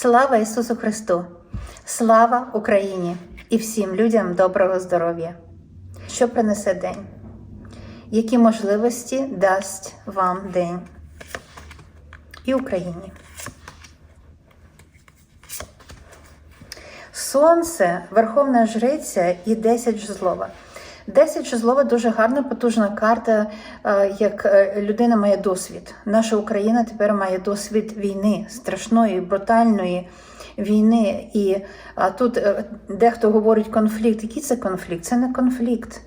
Слава Ісусу Христу! Слава Україні і всім людям доброго здоров'я! Що принесе день? Які можливості дасть вам день і Україні? Сонце, Верховна Жриця і 10 жезлова. 10 жезлова дуже гарна, потужна карта, е, як е, людина має досвід. Наша Україна тепер має досвід війни, страшної, брутальної війни. І тут е, дехто говорить конфлікт. Який це конфлікт? Це не конфлікт.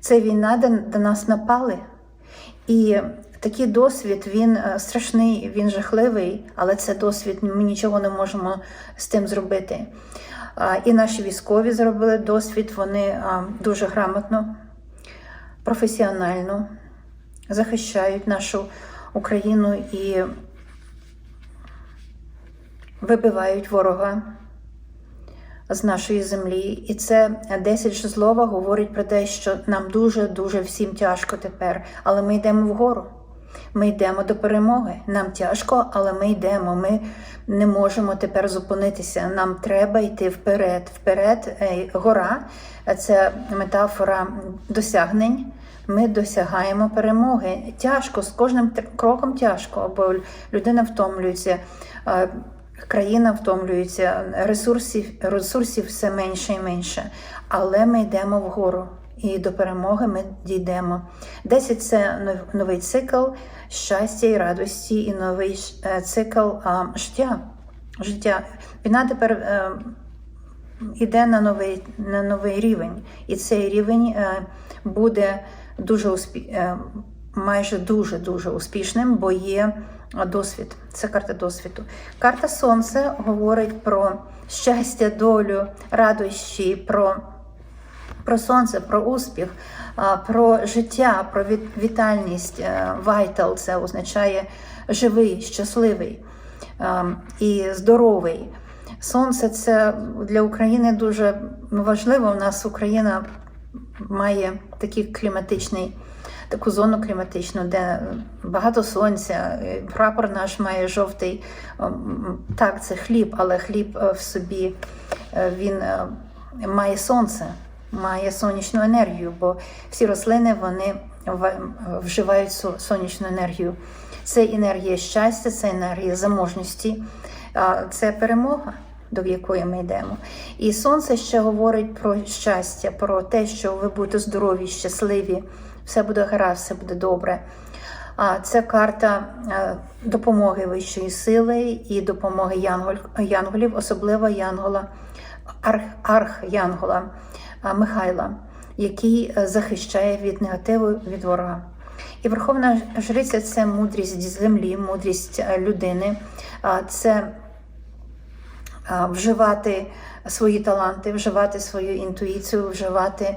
Це війна, де, де нас напали. І такий досвід він страшний, він жахливий, але це досвід. Ми нічого не можемо з тим зробити. І наші військові зробили досвід, вони дуже грамотно, професіонально захищають нашу Україну і вибивають ворога з нашої землі. І це 10 жезлова говорить про те, що нам дуже-дуже всім тяжко тепер, але ми йдемо вгору. Ми йдемо до перемоги. Нам тяжко, але ми йдемо. Ми не можемо тепер зупинитися. Нам треба йти вперед. Вперед, гора це метафора досягнень. Ми досягаємо перемоги. Тяжко, з кожним кроком тяжко, бо людина втомлюється, країна втомлюється, ресурсів, ресурсів все менше і менше. Але ми йдемо вгору. І до перемоги ми дійдемо. 10 – це новий цикл щастя і радості, і новий е, цикл а, життя. життя. Війна тепер е, йде на новий, на новий рівень. І цей рівень е, буде дуже успі... е, майже дуже-дуже успішним, бо є досвід. Це карта досвіду. Карта Сонце говорить про щастя, долю, радощі, про про сонце, про успіх, про життя, про вітальність. Е, Vital – це означає живий, щасливий і здоровий. Сонце це для України дуже важливо. У нас Україна має такий кліматичний. Таку зону кліматичну, де багато сонця, е, прапор наш має жовтий. Так, це хліб, але хліб е, в собі е, він е, має сонце, має сонячну енергію, бо всі рослини вони вживають со- сонячну енергію. Це енергія щастя, це енергія заможності, це перемога. До якої ми йдемо. І сонце ще говорить про щастя, про те, що ви будете здорові, щасливі, все буде гаразд, все буде добре. А це карта е, допомоги вищої сили і допомоги янголів, особливо янгола, арх, архянгола а, Михайла, який е, захищає від негативу від ворога. І Верховна Жриця це мудрість землі, мудрість е, людини, це вживати свої таланти, вживати свою інтуїцію, вживати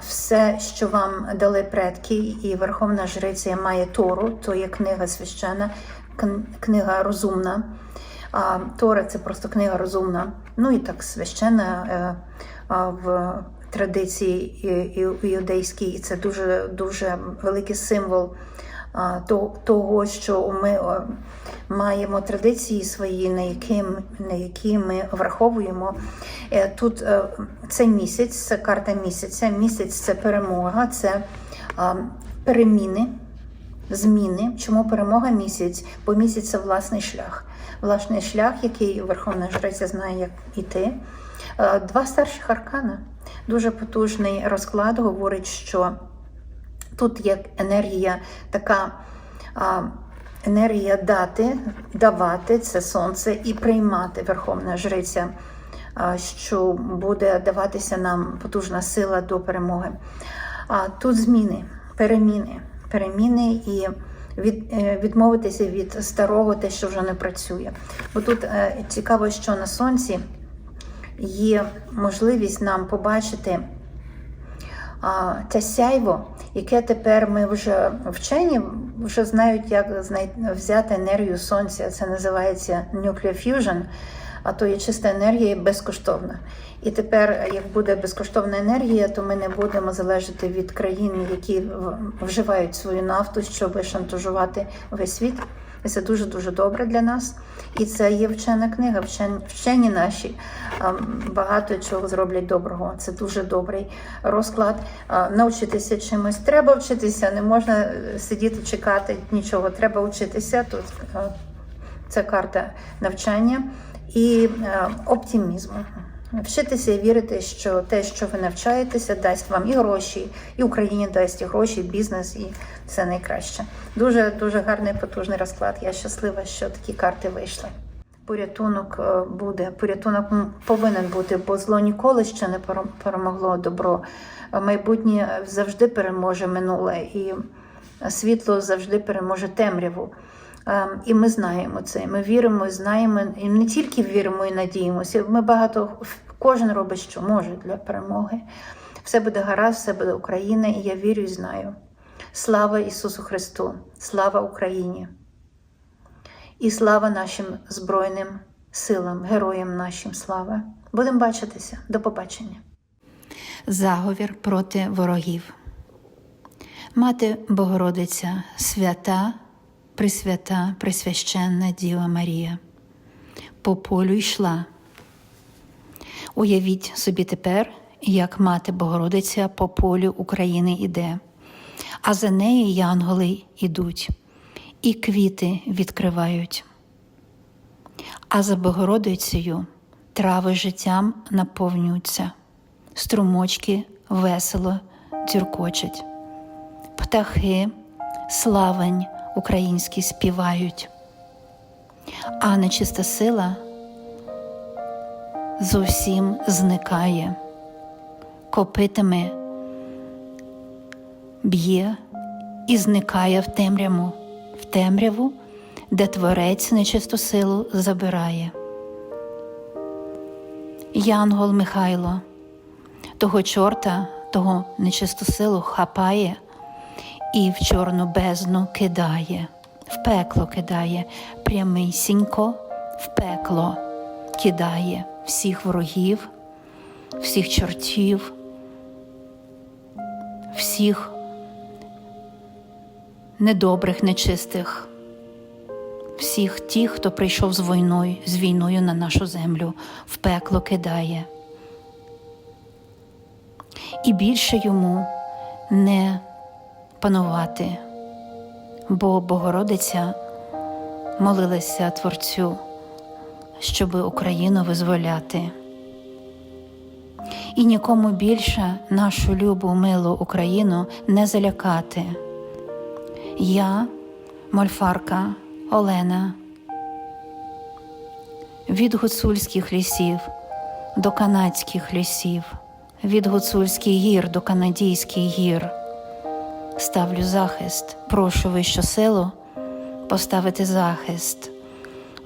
все, що вам дали предки, і Верховна Жриця має Тору, то є книга священа, книга розумна. А, Тора це просто книга розумна. Ну і так священна е, в традиції іудейській. І це дуже дуже великий символ того, що ми маємо традиції свої, на які, на які ми враховуємо. Е, Тут е, цей місяць, це карта місяця. Місяць це перемога, це переміни зміни. Чому перемога місяць? Бо місяць це власний шлях. Власний шлях, який Верховна Жриця знає, як іти. Е, Два старших аркана. Дуже потужний розклад говорить, що тут є енергія така. Енергія дати, давати це сонце і приймати Верховна Жриця, що буде даватися нам потужна сила до перемоги. А тут зміни, переміни, переміни і від, е, відмовитися від старого, те, що вже не працює. Бо тут е, цікаво, що на сонці є можливість нам побачити те сяйво, яке тепер ми вже вчені вже знають, як взяти енергію сонця. Це називається nuclear fusion, а то є чиста енергія безкоштовна. І тепер, як буде безкоштовна енергія, то ми не будемо залежати від країн, які вживають свою нафту, щоб шантажувати весь світ. І це дуже дуже добре для нас. І це є вчена книга. Вчені, вчені наші ем, багато чого зроблять доброго. Це дуже добрий розклад. Е, Навчитися чимось. Треба вчитися, не можна е, сидіти, чекати нічого. Треба вчитися. Тут е, це карта навчання і оптимізму. Вчитися і вірити, що те, що ви навчаєтеся, дасть вам і гроші, і Україні дасть і гроші, і бізнес, і все найкраще. Дуже дуже гарний потужний розклад. Я щаслива, що такі карти вийшли. Порятунок е, буде, порятунок повинен бути, бо зло ніколи ще не перемогло добро. Майбутнє завжди переможе минуле, і світло завжди переможе темряву. Ем, І ми знаємо це. Ми віримо, і знаємо, і не тільки віримо і надіємося. Ми багато кожен робить, що може для перемоги. Все буде гаразд, все буде Україна, і я вірю і знаю. Слава Ісусу Христу! Слава Україні! І слава нашим Збройним силам, героям нашим слава. Будемо бачитися. До побачення. Заговір проти ворогів. Мати Богородиця, свята, присвята, присвященна Діва Марія. По полю йшла. Уявіть собі тепер, як мати Богородиця по полю України іде, а за нею янголи ідуть, і квіти відкривають. А за Богородицею трави життям наповнюються, струмочки весело дзюркочуть, птахи, славень українські співають, а нечиста сила зовсім зникає, копитами б'є і зникає в темряву, в темряву, де творець нечисту силу забирає. Янгол Михайло, того чорта, того нечисту силу хапає і в чорну бездну кидає, в пекло кидає, прямисінько в пекло кидає всіх ворогів, всіх чортів, всіх недобрих, нечистих, всіх тих, хто прийшов з війною, з війною на нашу землю, в пекло кидає. І більше йому не панувати, бо Богородиця молилася Творцю, щоб Україну визволяти. І нікому більше нашу любу, милу Україну не залякати. Я, мольфарка Олена, від гуцульських лісів до канадських лісів, від гуцульських гір до канадійських гір. Ставлю захист, прошу вищу силу поставити захист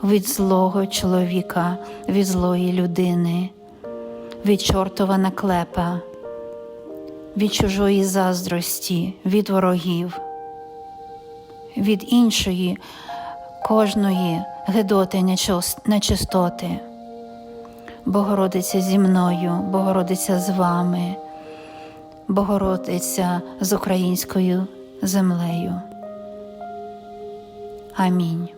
від злого чоловіка, від злої людини, від чортова наклепа, від чужої заздрості, від ворогів, від іншої кожної гидоти нечистоти. Богородиця зі мною, Богородиця з вами, Богородиця з українською землею. Амінь.